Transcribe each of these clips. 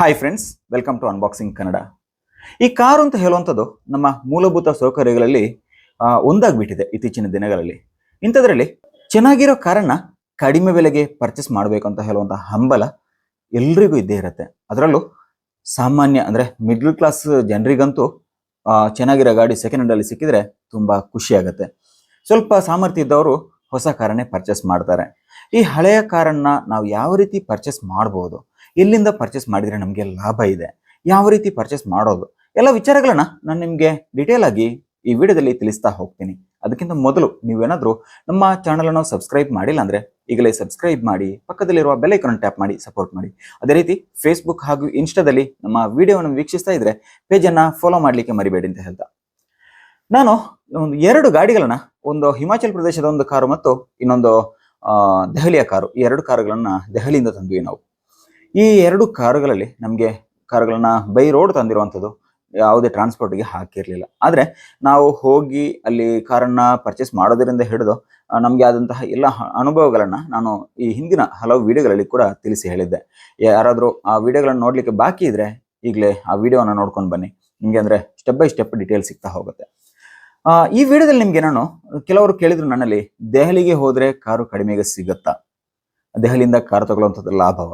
Hi friends welcome to unboxing Kannada ಈ car ಅಂತ ಹೇಳುವಂಥದ್ದು ನಮ್ಮ ಮೂಲಭೂತ ಸೌಕರ್ಯಗಳಲ್ಲಿ ಒಂದಾಗಿಬಿಟ್ಟಿದೆ ಇತ್ತೀಚಿನ ದಿನಗಳಲ್ಲಿ. ಇಂಥದ್ರಲ್ಲಿ ಚೆನ್ನಾಗಿರೋ ಕಾರನ್ನು ಕಡಿಮೆ ಬೆಲೆಗೆ ಪರ್ಚೇಸ್ ಮಾಡಬೇಕು ಅಂತ ಹೇಳುವಂಥ ಹಂಬಲ ಎಲ್ರಿಗೂ ಇದ್ದೇ ಇರುತ್ತೆ. ಅದರಲ್ಲೂ ಸಾಮಾನ್ಯ ಅಂದರೆ ಮಿಡ್ಲ್ ಕ್ಲಾಸ್ ಜನರಿಗಂತೂ ಚೆನ್ನಾಗಿರೋ ಗಾಡಿ ಸೆಕೆಂಡ್ ಹ್ಯಾಂಡಲ್ಲಿ ಸಿಕ್ಕಿದ್ರೆ ತುಂಬಾ ಖುಷಿ ಆಗುತ್ತೆ. ಸ್ವಲ್ಪ ಸಾಮರ್ಥ್ಯ ಇದ್ದವರು ಹೊಸ ಕಾರನ್ನೇ ಪರ್ಚೇಸ್ ಮಾಡ್ತಾರೆ. ಈ ಹಳೆಯ ಕಾರನ್ನ ನಾವು ಯಾವ ರೀತಿ ಪರ್ಚೇಸ್ ಮಾಡ್ಬೋದು? ಎಲ್ಲಿಂದ ಪರ್ಚೇಸ್ ಮಾಡಿದರೆ ನಮಗೆ ಲಾಭ ಇದೆ? ಯಾವ ರೀತಿ ಪರ್ಚೇಸ್ ಮಾಡೋದು? ಎಲ್ಲ ವಿಚಾರಗಳನ್ನ ನಾನು ನಿಮಗೆ ಡೀಟೇಲ್ ಆಗಿ ಈ ವಿಡಿಯೋದಲ್ಲಿ ತಿಳಿಸ್ತಾ ಹೋಗ್ತೀನಿ. ಅದಕ್ಕಿಂತ ಮೊದಲು ನೀವೇನಾದರೂ ನಮ್ಮ ಚಾನಲನ್ನು ಸಬ್ಸ್ಕ್ರೈಬ್ ಮಾಡಿಲ್ಲ ಅಂದರೆ ಈಗಲೇ ಸಬ್ಸ್ಕ್ರೈಬ್ ಮಾಡಿ, ಪಕ್ಕದಲ್ಲಿರುವ ಬೆಲ್ ಐಕಾನ್ ಟ್ಯಾಪ್ ಮಾಡಿ ಸಪೋರ್ಟ್ ಮಾಡಿ. ಅದೇ ರೀತಿ ಫೇಸ್ಬುಕ್ ಹಾಗೂ ಇನ್ಸ್ಟಾದಲ್ಲಿ ನಮ್ಮ ವಿಡಿಯೋವನ್ನು ವೀಕ್ಷಿಸ್ತಾ ಇದ್ರೆ ಪೇಜನ್ನು ಫಾಲೋ ಮಾಡಲಿಕ್ಕೆ ಮರಿಬೇಡಿ ಅಂತ ಹೇಳ್ತಾ. ನಾನು ಒಂದು ಎರಡು ಗಾಡಿಗಳನ್ನ, ಒಂದು ಹಿಮಾಚಲ್ ಪ್ರದೇಶದ ಒಂದು ಕಾರು ಮತ್ತು ಇನ್ನೊಂದು ದೆಹಲಿಯ ಕಾರು. ಈ ಎರಡು ಕಾರುಗಳನ್ನ ದೆಹಲಿಯಿಂದ ತಂದ್ವಿ ನಾವು. ಈ ಎರಡು ಕಾರುಗಳಲ್ಲಿ ನಮಗೆ ಕಾರುಗಳನ್ನ ಬೈ ರೋಡ್ ತಂದಿರುವಂಥದ್ದು ಯಾವುದೇ ಟ್ರಾನ್ಸ್ಪೋರ್ಟ್ಗೆ ಹಾಕಿರಲಿಲ್ಲ. ಆದರೆ ನಾವು ಹೋಗಿ ಅಲ್ಲಿ ಕಾರನ್ನು ಪರ್ಚೇಸ್ ಮಾಡೋದರಿಂದ ಹಿಡಿದು ನಮಗೆ ಆದಂತಹ ಎಲ್ಲ ಅನುಭವಗಳನ್ನು ನಾನು ಈ ಹಿಂದಿನ ಹಲವು ವಿಡಿಯೋಗಳಲ್ಲಿ ಕೂಡ ತಿಳಿಸಿ ಹೇಳಿದ್ದೆ. ಯಾರಾದರೂ ಆ ವಿಡಿಯೋಗಳನ್ನು ನೋಡಲಿಕ್ಕೆ ಬಾಕಿ ಇದ್ದರೆ ಈಗಲೇ ಆ ವಿಡಿಯೋನ ನೋಡ್ಕೊಂಡು ಬನ್ನಿ. ನಿಮಗೆ ಅಂದರೆ ಸ್ಟೆಪ್ ಬೈ ಸ್ಟೆಪ್ ಡೀಟೇಲ್ ಸಿಗ್ತಾ ಹೋಗುತ್ತೆ. ಈ ವಿಡಿಯೋದಲ್ಲಿ ನಿಮಗೆ ನಾನು ಕೆಲವರು ಕೇಳಿದ್ರು ನನ್ನಲ್ಲಿ, ದೆಹಲಿಗೆ ಹೋದರೆ ಕಾರು ಕಡಿಮೆಗೆ ಸಿಗುತ್ತಾ? ದೆಹಲಿಯಿಂದ ಕಾರು ತಗೊಳ್ಳುವಂಥದ್ದು ಲಾಭವ?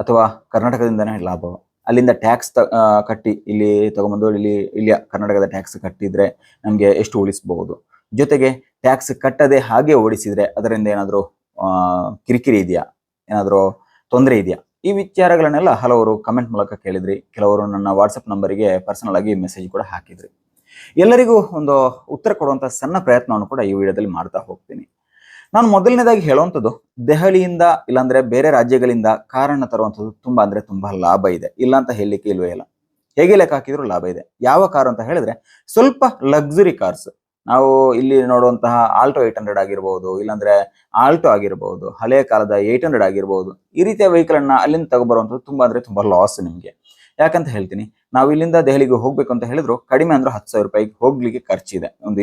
ಅಥವಾ ಕರ್ನಾಟಕದಿಂದನೇ ಲಾಭ ಅಲ್ಲಿಂದ ಟ್ಯಾಕ್ಸ್ ತ ಕಟ್ಟಿ ಇಲ್ಲಿ ತಗೊಂಬಂದು ಇಲ್ಲಿ ಇಲ್ಲಿಯ ಕರ್ನಾಟಕದ ಟ್ಯಾಕ್ಸ್ ಕಟ್ಟಿದರೆ ನಮಗೆ ಎಷ್ಟು ಉಳಿಸಬಹುದು. ಜೊತೆಗೆ ಟ್ಯಾಕ್ಸ್ ಕಟ್ಟದೆ ಹಾಗೆ ಓಡಿಸಿದ್ರೆ ಅದರಿಂದ ಏನಾದರೂ ಕಿರಿಕಿರಿ ಇದೆಯಾ? ಏನಾದರೂ ತೊಂದರೆ ಇದೆಯಾ? ಈ ವಿಚಾರಗಳನ್ನೆಲ್ಲ ಹಲವರು ಕಮೆಂಟ್ ಮೂಲಕ ಕೇಳಿದ್ರಿ. ಕೆಲವರು ನನ್ನ ವಾಟ್ಸಪ್ ನಂಬರಿಗೆ ಪರ್ಸನಲ್ ಆಗಿ ಮೆಸೇಜ್ ಕೂಡ ಹಾಕಿದ್ರಿ. ಎಲ್ಲರಿಗೂ ಒಂದು ಉತ್ತರ ಕೊಡುವಂಥ ಸಣ್ಣ ಪ್ರಯತ್ನವನ್ನು ಕೂಡ ಈ ವಿಡಿಯೋದಲ್ಲಿ ಮಾಡ್ತಾ ಹೋಗ್ತೀನಿ. ನಾನು ಮೊದಲನೇದಾಗಿ ಹೇಳುವಂಥದ್ದು, ದೆಹಲಿಯಿಂದ ಇಲ್ಲಾಂದ್ರೆ ಬೇರೆ ರಾಜ್ಯಗಳಿಂದ ಕಾರನ್ನ ತರುವಂಥದ್ದು ತುಂಬಾ ಅಂದ್ರೆ ತುಂಬಾ ಲಾಭ ಇದೆ. ಇಲ್ಲ ಅಂತ ಹೇಳಲಿಕ್ಕೆ ಇಲ್ವೇ ಇಲ್ಲ. ಹೇಗೆ ಲೆಕ್ಕ ಹಾಕಿದ್ರು ಲಾಭ ಇದೆ. ಯಾವ ಕಾರು ಅಂತ ಹೇಳಿದ್ರೆ, ಸ್ವಲ್ಪ ಲಕ್ಸುರಿ ಕಾರ್ಸ್ ನಾವು ಇಲ್ಲಿ ನೋಡುವಂತಹ ಆಲ್ಟೋ ಏಟ್ ಹಂಡ್ರೆಡ್ ಆಗಿರ್ಬೋದು, ಇಲ್ಲಾಂದ್ರೆ ಆಲ್ಟೋ ಆಗಿರ್ಬೋದು ಹಳೆಯ ಕಾಲದ ಏಟ್ ಹಂಡ್ರೆಡ್ ಆಗಿರ್ಬೋದು, ಈ ರೀತಿಯ ವೆಹಿಕಲ್ ಅನ್ನ ಅಲ್ಲಿಂದ ತಗೊಬರುವಂಥದ್ದು ತುಂಬಾ ಅಂದ್ರೆ ತುಂಬಾ ಲಾಸ್ ನಿಮಗೆ. ಯಾಕಂತ ಹೇಳ್ತೀನಿ, ನಾವು ಇಲ್ಲಿಂದ ದೆಹಲಿಗೆ ಹೋಗ್ಬೇಕು ಅಂತ ಹೇಳಿದ್ರು, ಕಡಿಮೆ ಅಂದ್ರೆ ಹತ್ತು ಸಾವಿರ ರೂಪಾಯಿ ಹೋಗ್ಲಿಕ್ಕೆ ಖರ್ಚಿದೆ. ಒಂದು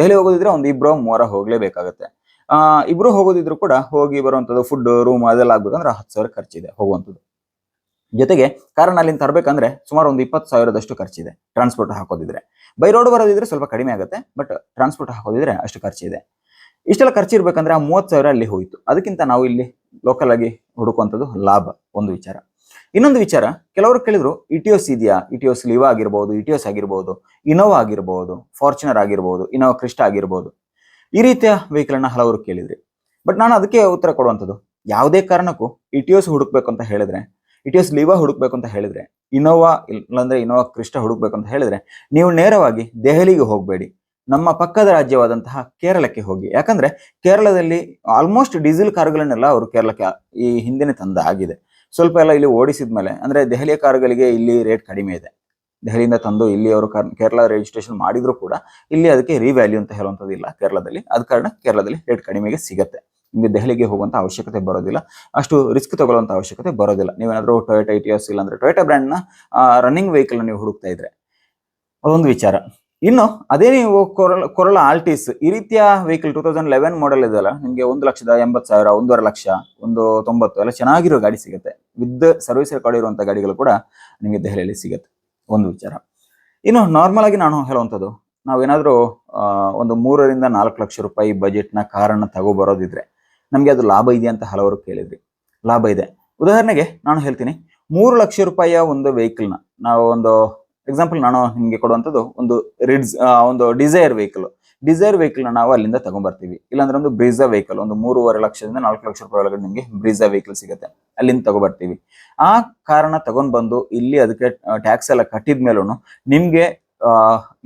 ದೆಹಲಿ ಹೋಗೋದಿದ್ರೆ ಒಂದು ಇಬ್ಬರು ಮೂವರ ಹೋಗ್ಲೇಬೇಕಾಗತ್ತೆ. ಆ, ಇಬ್ರು ಹೋಗೋದಿದ್ರು ಕೂಡ ಹೋಗಿ ಬರುವಂತದ್ದು ಫುಡ್ ರೂಮ್ ಅದೆಲ್ಲ ಆಗ್ಬೇಕಂದ್ರೆ ಹತ್ತು ಸಾವಿರ ಖರ್ಚಿದೆ ಹೋಗುವಂಥದ್ದು. ಜೊತೆಗೆ ಕಾರಣ ಅಲ್ಲಿಂದ ತರಬೇಕಂದ್ರೆ ಸುಮಾರು ಒಂದು ಇಪ್ಪತ್ತು ಸಾವಿರದಷ್ಟು ಖರ್ಚಿದೆ ಟ್ರಾನ್ಸ್ಪೋರ್ಟ್ ಹಾಕೋದಿದ್ರೆ. ಬೈ ರೋಡ್ ಬರೋದಿದ್ರೆ ಸ್ವಲ್ಪ ಕಡಿಮೆ ಆಗುತ್ತೆ ಬಟ್ ಟ್ರಾನ್ಸ್ಪೋರ್ಟ್ ಹಾಕೋದಿದ್ರೆ ಅಷ್ಟು ಖರ್ಚಿದೆ. ಇಷ್ಟೆಲ್ಲ ಖರ್ಚಿರ್ಬೇಕಂದ್ರೆ ಆ ಮೂವತ್ತು ಸಾವಿರ ಅಲ್ಲಿ ಹೋಯಿತು. ಅದಕ್ಕಿಂತ ನಾವು ಇಲ್ಲಿ ಲೋಕಲ್ ಆಗಿ ಹುಡುಕುವಂಥದ್ದು ಲಾಭ, ಒಂದು ವಿಚಾರ. ಇನ್ನೊಂದು ವಿಚಾರ, ಕೆಲವರು ಕೇಳಿದ್ರು ಇಟಿಯೋಸ್ ಇದೆಯಾ? ಇಟಿಯೋಸ್ ಲಿವಾ ಆಗಿರ್ಬೋದು ಇಟಿಯೋಸ್ ಆಗಿರ್ಬೋದು ಇನೋವಾ ಆಗಿರ್ಬೋದು ಫಾರ್ಚುನರ್ ಆಗಿರ್ಬೋದು ಇನೋವಾ ಕ್ರಿಸ್ಟಾ ಆಗಿರ್ಬೋದು. ಈ ರೀತಿಯ ವೆಹಿಕಲ್ ಅನ್ನ ಹಲವರು ಕೇಳಿದ್ರಿ. ಬಟ್ ನಾನು ಅದಕ್ಕೆ ಉತ್ತರ ಕೊಡುವಂಥದ್ದು, ಯಾವುದೇ ಕಾರಣಕ್ಕೂ ಇಟಿಯೋಸ್ ಹುಡುಕ್ಬೇಕು ಅಂತ ಹೇಳಿದ್ರೆ ಇಟಿಯೋಸ್ ಲೀವಾ ಹುಡುಕ್ಬೇಕು ಅಂತ ಹೇಳಿದ್ರೆ ಇನೋವಾ ಇಲ್ಲಾಂದ್ರೆ ಇನೋವಾ ಕ್ರಿಸ್ಟ ಹುಡುಕ್ಬೇಕು ಅಂತ ಹೇಳಿದ್ರೆ, ನೀವು ನೇರವಾಗಿ ದೆಹಲಿಗೆ ಹೋಗಬೇಡಿ. ನಮ್ಮ ಪಕ್ಕದ ರಾಜ್ಯವಾದಂತಹ ಕೇರಳಕ್ಕೆ ಹೋಗಿ. ಯಾಕಂದ್ರೆ ಕೇರಳದಲ್ಲಿ ಆಲ್ಮೋಸ್ಟ್ ಡೀಸೆಲ್ ಕಾರುಗಳನ್ನೆಲ್ಲ ಅವರು ಕೇರಳಕ್ಕೆ ಈ ಹಿಂದಿನ ತಂದ ಆಗಿದೆ ಸ್ವಲ್ಪ ಎಲ್ಲ ಇಲ್ಲಿ ಓಡಿಸಿದ ಮೇಲೆ ಅಂದ್ರೆ ದೆಹಲಿಯ ಕಾರುಗಳಿಗೆ ಇಲ್ಲಿ ರೇಟ್ ಕಡಿಮೆ ಇದೆ. ದೆಹಲಿಯಿಂದ ತಂದು ಇಲ್ಲಿ ಅವರು ಕರ್- ಕೇರಳ ರಿಜಿಸ್ಟ್ರೇಷನ್ ಮಾಡಿದ್ರು ಕೂಡ ಇಲ್ಲಿ ಅದಕ್ಕೆ ರಿವ್ಯಾಲ್ಯೂ ಅಂತ ಹೇಳುವಂಥದ್ದು ಇಲ್ಲ ಕೇರಳದಲ್ಲಿ. ಅದ ಕಾರಣ ಕೇರಳದಲ್ಲಿ ರೇಟ್ ಕಡಿಮೆಗೆ ಸಿಗುತ್ತೆ. ನಿಮಗೆ ದೆಹಲಿಗೆ ಹೋಗುವಂತ ಅವಶ್ಯಕತೆ ಬರೋದಿಲ್ಲ. ಅಷ್ಟು ರಿಸ್ಕ್ ತಗೊಳ್ಳುವಂಥ ಅವಶ್ಯಕತೆ ಬರೋದಿಲ್ಲ. ನೀವೇನಾದ್ರೂ ಟೊಯೋಟಾ ಇಲ್ಲ ಇಲ್ಲಾಂದ್ರೆ ಟೊಯೋಟಾ ಬ್ರ್ಯಾಂಡ್ ಬ್ರ್ಯಾಂಡ್ನ ರನ್ನಿಂಗ್ ವೆಹಿಕಲ್ ನೀವು ಹುಡುಕ್ತಾ ಇದ್ರೆ. ಅದೊಂದು ವಿಚಾರ. ಇನ್ನು ಅದೇ ನೀವು ಕೊರಳ ಕೊರಳ ಆಲ್ಟಿಸ್ ಈ ರೀತಿಯ vehicle two thousand eleven model ಇದೆಯಲ್ಲ, ನಿಮಗೆ ಒಂದು ಲಕ್ಷದ ಎಂಬತ್ತು ಸಾವಿರ, ಒಂದೂವರೆ ಲಕ್ಷ, ಒಂದು ತೊಂಬತ್ತು, ಎಲ್ಲ ಚೆನ್ನಾಗಿರೋ ಗಾಡಿ ಸಿಗುತ್ತೆ. ವಿತ್ ಸರ್ವಿಸ್ ರೆಕಾರ್ಡ್ ಇರುವಂಥ ಗಾಡಿಗಳು ಕೂಡ ನಿಮಗೆ ದೆಹಲಿಯಲ್ಲಿ ಸಿಗುತ್ತೆ. ಒಂದು ವಿಚಾರ. ಇನ್ನು ನಾರ್ಮಲ್ ಆಗಿ ನಾನು ಹೇಳುವಂಥದ್ದು, ನಾವೇನಾದರೂ ಒಂದು ಮೂರರಿಂದ ನಾಲ್ಕು ಲಕ್ಷ ರೂಪಾಯಿ ಬಜೆಟ್ನ ಕಾರನ್ನ ತಗೋಬರೋದಿದ್ರೆ ನಮಗೆ ಅದು ಲಾಭ ಇದೆಯಾ ಅಂತ ಹಲವರು ಕೇಳಿದ್ರಿ. ಲಾಭ ಇದೆ. ಉದಾಹರಣೆಗೆ ನಾನು ಹೇಳ್ತೀನಿ, ಮೂರು ಲಕ್ಷ ರೂಪಾಯಿಯ ಒಂದು ವೆಹಿಕಲ್ನ ನಾವು ಒಂದು ಎಕ್ಸಾಂಪಲ್ ನಾನು ನಿಮಗೆ ಕೊಡುವಂಥದ್ದು ಒಂದು ರಿಡ್ಸ್ ಒಂದು ಡಿಸೈರ್ ವೆಹಿಕಲ್ ಡಿಸೈರ್ ವೆಹಿಕಲ್ ನಾವು ಅಲ್ಲಿಂದ ತಗೊಂಡ್ಬರ್ತೀವಿ ಇಲ್ಲಾಂದ್ರೆ ಒಂದು ಬ್ರಿಜಾ ವೆಹಿಕಲ್ ಒಂದು ಮೂರುವರೆ ಲಕ್ಷದಿಂದ ನಾಲ್ಕು ಲಕ್ಷ ರೂಪಾಯಿ ಒಳಗಡೆ ನಿಮಗೆ ಬ್ರಿಜಾ ವೆಹಿಕಲ್ ಸಿಗುತ್ತೆ. ಅಲ್ಲಿಂದ ತಗೊಬರ್ತೀವಿ. ಆ ಕಾರಣ ತಗೊಂಡ್ ಬಂದು ಇಲ್ಲಿ ಅದಕ್ಕೆ ಟ್ಯಾಕ್ಸ್ ಎಲ್ಲ ಕಟ್ಟಿದ ಮೇಲೂ ನಿಮ್ಗೆ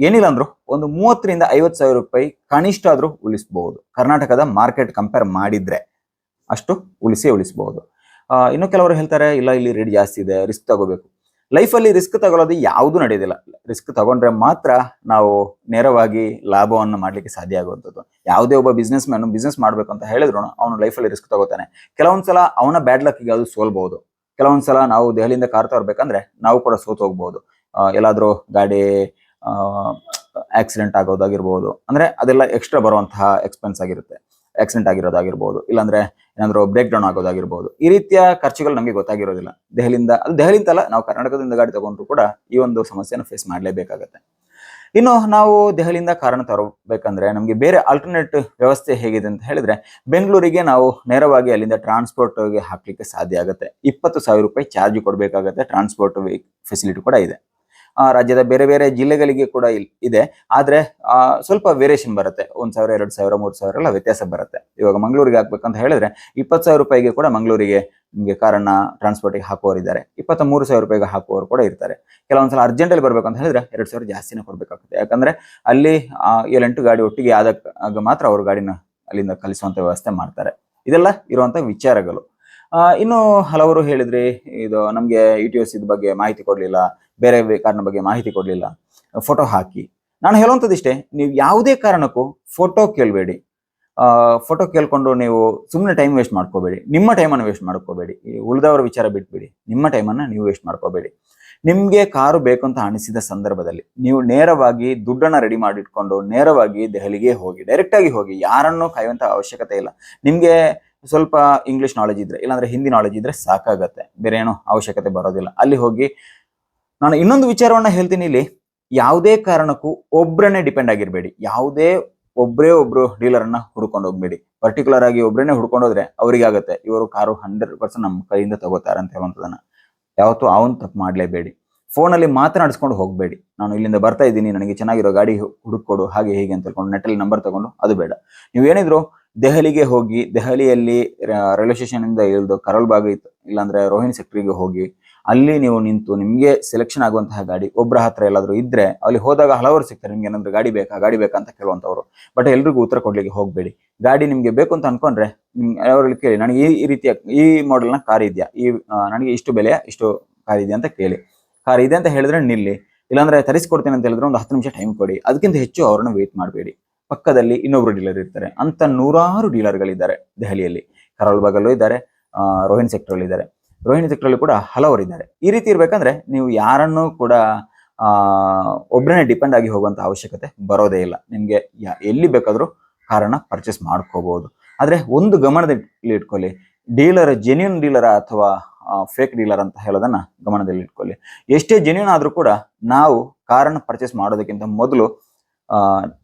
ಏನಿಲ್ಲ ಅಂದ್ರು ಒಂದು ಮೂವತ್ತರಿಂದ ಐವತ್ತು ಸಾವಿರ ರೂಪಾಯಿ ಕನಿಷ್ಠ ಆದ್ರೂ ಉಳಿಸಬಹುದು ಕರ್ನಾಟಕದ ಮಾರ್ಕೆಟ್ ಕಂಪೇರ್ ಮಾಡಿದ್ರೆ ಅಷ್ಟು ಉಳಿಸಿ ಉಳಿಸಬಹುದು ಇನ್ನು ಕೆಲವರು ಹೇಳ್ತಾರೆ, ಇಲ್ಲ, ಇಲ್ಲಿ ರೇಟ್ ಜಾಸ್ತಿ ಇದೆ ರಿಸ್ಕ್ ತಗೋಬೇಕು. ಲೈಫಲ್ಲಿ ರಿಸ್ಕ್ ತಗೊಳ್ಳೋದು ಯಾವುದು ನಡೆಯೋದಿಲ್ಲ ರಿಸ್ಕ್ ತಗೊಂಡ್ರೆ ಮಾತ್ರ ನಾವು ನೇರವಾಗಿ ಲಾಭವನ್ನು ಮಾಡ್ಲಿಕ್ಕೆ ಸಾಧ್ಯ ಆಗುವಂಥದ್ದು. ಯಾವುದೇ ಒಬ್ಬ ಬಿಸ್ನೆಸ್ ಮ್ಯಾನು ಬಿಸ್ನೆಸ್ ಮಾಡಬೇಕು ಅಂತ ಹೇಳಿದ್ರು ಅವನು ಲೈಫಲ್ಲಿ ರಿಸ್ಕ್ ತಗೋತಾನೆ. ಕೆಲವೊಂದ್ಸಲ ಅವನ ಬ್ಯಾಡ್ ಲಕ್ಕಿಗೆ ಅದು ಸೋಲ್ಬಹುದು ಕೆಲವೊಂದ್ಸಲ ನಾವು ದೆಹಲಿಯಿಂದ ಕಾರ್ ತರಬೇಕಂದ್ರೆ ನಾವು ಕೂಡ ಸೋತು ಎಲ್ಲಾದ್ರೂ ಗಾಡಿ ಆಕ್ಸಿಡೆಂಟ್ ಆಗೋದಾಗಿರ್ಬೋದು. ಅಂದರೆ ಅದೆಲ್ಲ ಎಕ್ಸ್ಟ್ರಾ ಬರುವಂತಹ ಎಕ್ಸ್ಪೆನ್ಸ್ ಆಗಿರುತ್ತೆ. ಆಕ್ಸಿಡೆಂಟ್ ಆಗಿರೋದಾಗಿರ್ಬೋದು, ಇಲ್ಲಾಂದ್ರೆ ಏನಾದರೂ ಬ್ರೇಕ್ ಡೌನ್ ಆಗೋದಾಗಿರ್ಬೋದು, ಈ ರೀತಿಯ ಖರ್ಚುಗಳು ನಮಗೆ ಗೊತ್ತಾಗಿರೋದಿಲ್ಲ. ದೆಹಲಿಯಿಂದ ಅಲ್ಲಿ ದೆಹಲಿಯಿಂದ ಅಲ್ಲ ನಾವು ಕರ್ನಾಟಕದಿಂದ ಗಾಡಿ ತಗೊಂಡ್ರು ಕೂಡ ಈ ಒಂದು ಸಮಸ್ಯೆನ ಫೇಸ್ ಮಾಡಲೇಬೇಕಾಗತ್ತೆ. ಇನ್ನು ನಾವು ದೆಹಲಿಯಿಂದ ಕಾರಣ ತರಬೇಕಂದ್ರೆ ನಮಗೆ ಬೇರೆ ಆಲ್ಟರ್ನೇಟ್ ವ್ಯವಸ್ಥೆ ಹೇಗಿದೆ ಅಂತ ಹೇಳಿದ್ರೆ, ಬೆಂಗಳೂರಿಗೆ ನಾವು ನೇರವಾಗಿ ಅಲ್ಲಿಂದ ಟ್ರಾನ್ಸ್ಪೋರ್ಟ್ಗೆ ಹಾಕ್ಲಿಕ್ಕೆ ಸಾಧ್ಯ ಆಗುತ್ತೆ. ಇಪ್ಪತ್ತು ರೂಪಾಯಿ ಚಾರ್ಜ್ ಕೊಡಬೇಕಾಗತ್ತೆ ಟ್ರಾನ್ಸ್ಪೋರ್ಟ್ ಫೆಸಿಲಿಟಿ ಕೂಡ ಇದೆ. ರಾಜ್ಯದ ಬೇರೆ ಬೇರೆ ಜಿಲ್ಲೆಗಳಿಗೆ ಕೂಡ ಇದೆ. ಆದ್ರೆ ಸ್ವಲ್ಪ ವೇರಿಯೇಷನ್ ಬರುತ್ತೆ. ಒಂದ್ ಸಾವಿರ, ಎರಡು ಸಾವಿರ, ಮೂರು ಸಾವಿರ ಎಲ್ಲ ವ್ಯತ್ಯಾಸ ಬರುತ್ತೆ. ಇವಾಗ ಮಂಗಳೂರಿಗೆ ಹಾಕ್ಬೇಕಂತ ಹೇಳಿದ್ರೆ, ಇಪ್ಪತ್ತು ಸಾವಿರ ರೂಪಾಯಿಗೆ ಕೂಡ ಮಂಗಳೂರಿಗೆ ನಿಮಗೆ ಕಾರನ್ನ ಟ್ರಾನ್ಸ್ಪೋರ್ಟಿಗೆ ಹಾಕುವವರು ಇದ್ದಾರೆ. ಇಪ್ಪತ್ತ ಮೂರು ಸಾವಿರ ರೂಪಾಯಿಗೆ ಹಾಕುವವರು ಕೂಡ ಇರ್ತಾರೆ. ಕೆಲವೊಂದ್ಸಲ ಅರ್ಜೆಂಟಲ್ಲಿ ಬರಬೇಕು ಅಂತ ಹೇಳಿದ್ರೆ ಎರಡು ಸಾವಿರ ಜಾಸ್ತಿನೇ ಕೊಡಬೇಕಾಗುತ್ತೆ. ಯಾಕಂದ್ರೆ, ಅಲ್ಲಿ ಏಳೆಂಟು ಗಾಡಿ ಒಟ್ಟಿಗೆ ಆದ ಮಾತ್ರ ಅವರು ಗಾಡಿನ ಅಲ್ಲಿಂದ ಕಲಿಸುವಂತ ವ್ಯವಸ್ಥೆ ಮಾಡ್ತಾರೆ. ಇದೆಲ್ಲ ಇರುವಂತ ವಿಚಾರಗಳು. ಇನ್ನು ಹಲವರು ಹೇಳಿದ್ರಿ ಇದು ನಮ್ಗೆ ಯು ಟಿ ಎಸ್ ಬಗ್ಗೆ ಮಾಹಿತಿ ಕೊಡ್ಲಿಲ್ಲ, ಬೇರೆ ಕಾರಣ ಬಗ್ಗೆ ಮಾಹಿತಿ ಕೊಡ್ಲಿಲ್ಲ. ಫೋಟೋ ಹಾಕಿ. ನಾನು ಹೇಳುವಂಥದ್ದಿಷ್ಟೇ, ನೀವು ಯಾವುದೇ ಕಾರಣಕ್ಕೂ ಫೋಟೋ ಕೇಳಬೇಡಿ. ಫೋಟೋ ಕೇಳ್ಕೊಂಡು ನೀವು ಸುಮ್ಮನೆ ಟೈಮ್ ವೇಸ್ಟ್ ಮಾಡ್ಕೋಬೇಡಿ. ನಿಮ್ಮ ಟೈಮನ್ನು ವೇಸ್ಟ್ ಮಾಡ್ಕೋಬೇಡಿ. ಉಳಿದವರ ವಿಚಾರ ಬಿಟ್ಬಿಡಿ. ನಿಮ್ಮ ಟೈಮನ್ನು ನೀವು ವೇಸ್ಟ್ ಮಾಡ್ಕೋಬೇಡಿ. ನಿಮಗೆ ಕಾರು ಬೇಕು ಅಂತ ಅನಿಸಿದ ಸಂದರ್ಭದಲ್ಲಿ ನೀವು ನೇರವಾಗಿ ದುಡ್ಡನ್ನು ರೆಡಿ ಮಾಡಿಟ್ಕೊಂಡು ನೇರವಾಗಿ ದೆಹಲಿಗೆ ಹೋಗಿ ಡೈರೆಕ್ಟಾಗಿ ಹೋಗಿ, ಯಾರನ್ನೂ ಕಾಯುವಂಥ ಅವಶ್ಯಕತೆ ಇಲ್ಲ. ನಿಮ್ಗೆ ಸ್ವಲ್ಪ ಇಂಗ್ಲಿಷ್ ನಾಲೆಜ್ ಇದ್ರೆ, ಇಲ್ಲಾಂದ್ರೆ ಹಿಂದಿ ನಾಲೆಜ್ ಇದ್ರೆ ಸಾಕಾಗತ್ತೆ. ಬೇರೆ ಏನೋ ಅವಶ್ಯಕತೆ ಬರೋದಿಲ್ಲ. ಅಲ್ಲಿ ಹೋಗಿ ನಾನು ಇನ್ನೊಂದು ವಿಚಾರವನ್ನ ಹೇಳ್ತೀನಿ ಇಲ್ಲಿ. ಯಾವುದೇ ಕಾರಣಕ್ಕೂ ಒಬ್ರನ್ನೇ ಡಿಪೆಂಡ್ ಆಗಿರ್ಬೇಡಿ. ಯಾವುದೇ ಒಬ್ರು ಡೀಲರ್ ಅನ್ನ ಹುಡ್ಕೊಂಡು ಹೋಗ್ಬೇಡಿ. ಪರ್ಟಿಕ್ಯುಲರ್ ಆಗಿ ಒಬ್ರನ್ನೇ ಹುಡ್ಕೊಂಡು ಹೋದ್ರೆ ಅವ್ರಿಗೆ ಆಗುತ್ತೆ ಇವರು ಕಾರು ಹಂಡ್ರೆಡ್ ಪರ್ಸೆಂಟ್ ನಮ್ಮ ಕೈಯಿಂದ ತಗೋತಾರೆ ಅಂತ ಹೇಳುವಂಥದ್ದನ್ನ. ಯಾವತ್ತೂ ಅವನ್ ತಪ್ಪು ಮಾಡಲೇಬೇಡಿ. ಫೋನಲ್ಲಿ ಮಾತನಾಡಿಸ್ಕೊಂಡು ಹೋಗಬೇಡಿ. ನಾನು ಇಲ್ಲಿಂದ ಬರ್ತಾ ಇದ್ದೀನಿ. ನನಗೆ ಚೆನ್ನಾಗಿರೋ ಗಾಡಿ ಹುಡುಕೊಡು ಹಾಗೆ ಹೀಗೆ ಅಂತ ಹೇಳ್ಕೊಂಡು ನೆಟ್ಟಲ್ಲಿ ನಂಬರ್ ತಗೊಂಡು, ಅದು ಬೇಡ. ನೀವೇನಿದ್ರು ದೆಹಲಿಗೆ ಹೋಗಿ, ದೆಹಲಿಯಲ್ಲಿ ರೈಲ್ವೆ ಸ್ಟೇಷನ್ ಇಂದ ಇಳಿದು ಇತ್ತು. ಇಲ್ಲಾಂದ್ರೆ ರೋಹಿಣಿ ಸೆಕ್ಟ್ರಿಗೆ ಹೋಗಿ, ಅಲ್ಲಿ ನೀವು ನಿಂತು ನಿಮ್ಗೆ ಸೆಲೆಕ್ಷನ್ ಆಗುವಂತಹ ಗಾಡಿ ಒಬ್ಬರ ಹತ್ರ ಎಲ್ಲಾದ್ರೂ ಇದ್ರೆ ಅಲ್ಲಿ ಹೋದಾಗ ಹಲವರು ಸಿಗ್ತಾರೆ. ನಿಮ್ಗೆ ಏನಂದ್ರೆ ಗಾಡಿ ಬೇಕಾ ಗಾಡಿ ಬೇಕಾ ಅಂತ ಕೇಳುವಂತವ್ರು. ಬಟ್ ಎಲ್ರಿಗೂ ಉತ್ತರ ಕೊಡ್ಲಿಕ್ಕೆ ಹೋಗ್ಬೇಡಿ. ಗಾಡಿ ನಿಮ್ಗೆ ಬೇಕು ಅಂತ ಅನ್ಕೊಂಡ್ರೆ ಅವರಲ್ಲಿ ಕೇಳಿ, ನನಗೆ ಈ ರೀತಿಯ, ಈ ಮಾಡೆಲ್ನ ಕಾರ್ ಇದೆಯಾ? ಈ ನನಗೆ ಇಷ್ಟು ಬೆಲೆಯ? ಇಷ್ಟು ಕಾರ್ ಇದೆಯಾ? ಅಂತ ಕೇಳಿ. ಕಾರ್ ಇದೆ ಅಂತ ಹೇಳಿದ್ರೆ ನಿಲ್ಲಿ. ಇಲ್ಲಾಂದ್ರೆ ತರಿಸ್ಕೊಡ್ತೀನಿ ಅಂತ ಹೇಳಿದ್ರೆ ಒಂದು ಹತ್ತು ನಿಮಿಷ ಟೈಮ್ ಕೊಡಿ. ಅದಕ್ಕಿಂತ ಹೆಚ್ಚು ಅವ್ರನ್ನ ವೇಟ್ ಮಾಡಬೇಡಿ. ಪಕ್ಕದಲ್ಲಿ ಇನ್ನೊಬ್ರು ಡೀಲರ್ ಇರ್ತಾರೆ. ಅಂತ ನೂರಾರು ಡೀಲರ್ಗಳಿದ್ದಾರೆ ದೆಹಲಿಯಲ್ಲಿ. ಕರಾಲ್ ಭಾಗಲ್ಲೂ ಇದ್ದಾರೆ ರೋಹಿಣಿ ಸೆಕ್ಟರ್ ಅಲ್ಲಿ ಇದ್ದಾರೆ. ರೋಹಿಣಿ ಸೆಕ್ಟರ್ ಅಲ್ಲಿ ಕೂಡ ಹಲವರು ಇದ್ದಾರೆ. ಈ ರೀತಿ ಇರ್ಬೇಕಂದ್ರೆ ನೀವು ಯಾರನ್ನೂ ಕೂಡ ಒಬ್ಬರನ್ನೇ ಡಿಪೆಂಡ್ ಆಗಿ ಹೋಗುವಂತ ಅವಶ್ಯಕತೆ ಬರೋದೇ ಇಲ್ಲ. ನಿಮ್ಗೆ ಎಲ್ಲಿ ಬೇಕಾದ್ರೂ ಕಾರನ್ನ ಪರ್ಚೇಸ್ ಮಾಡ್ಕೋಬಹುದು ಆದ್ರೆ ಒಂದು ಗಮನದಲ್ಲಿ ಇಟ್ಕೊಳ್ಳಿ. ಡೀಲರ್ ಜೆನ್ಯೂನ್ ಡೀಲರ್ ಅಥವಾ ಫೇಕ್ ಡೀಲರ್ ಅಂತ ಹೇಳೋದನ್ನ ಗಮನದಲ್ಲಿ ಇಟ್ಕೊಳ್ಳಿ ಎಷ್ಟೇ ಜೆನ್ಯೂನ್ ಆದ್ರೂ ಕೂಡ ನಾವು ಕಾರನ್ನ ಪರ್ಚೇಸ್ ಮಾಡೋದಕ್ಕಿಂತ ಮೊದಲು